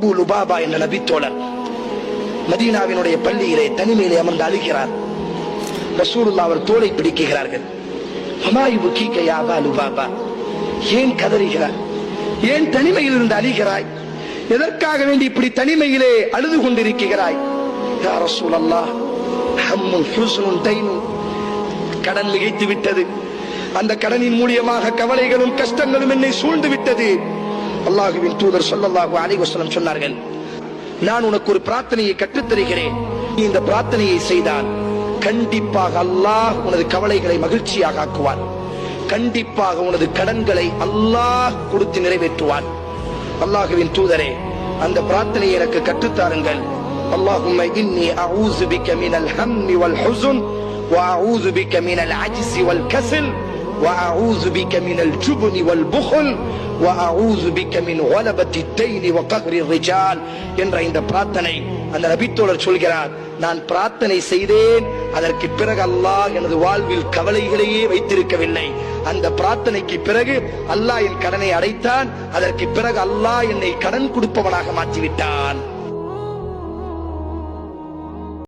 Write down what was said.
Abu Lubaba என்ற நபித்தோழர் மதீனாவினுடைய பள்ளியிலே தனிமையிலே அமர்ந்து அழுகிறார். ரசூலுல்லா அவர் தோலை பிடிக்கிறார்கள் ஹமாயுபு கீக்க லுபாபா? ஏன் கதறுகிறார் ஏன் தனிமையில் இருந்து அழுகிறாய்? எதற்காக வேண்டி இப்படி தனிமையிலே அழுது கொண்டிருக்கிறாய்? யா ரசூலல்லாஹ் ஹம்மும் ஹுசுனும் தைனும் கடன் மிகைத்து விட்டது அந்த கடனின் மூலியமாக கவலைகளும் கஷ்டங்களும் என்னை சூழ்ந்து விட்டது அல்லாஹுவின் தூதர் சொல்லல்லாஹு அலைஹி வஸல்லம் சொன்னார்கள் நான் உனக்கு ஒரு பிரார்த்தனையை கற்றுத் தருகிறேன் நீ இந்த பிரார்த்தனையை செய்தால் கண்டிப்பாக அல்லாஹ் உனது கவலைகளை மகிழ்ச்சியாக ஆக்குவான் கண்டிப்பாக உனது கடன்களை அல்லாஹ் கொடுத்து நிறைவேற்றுவான் அல்லாஹுவின் தூதரே அந்த பிரார்த்தனையை எனக்கு கற்றுத்தாருங்கள் اللهم إني أعوذ بك من الهم والحزن وأعوذ بك من العجز والكسل وأعوذ بك من الجبن والبخل وأعوذ بك من غلبة الدين وقهر الرجال என்ற இந்த பிரார்த்தனை அந்த நபித்தோழர் சொல்கிறார் நான் பிரார்த்தனை செய்தேன் அதற்கு பிறகு அல்லாஹ் எனது வாழ்வில் கவலைகளையே வைத்திருக்கவில்லை அந்த பிரார்த்தனைக்கு பிறகு அல்லாஹ் என் கடனை அடைத்தான் அதற்கு பிறகு அல்லாஹ் என்னை கடன் கொடுப்பவனாக மாற்றிவிட்டான்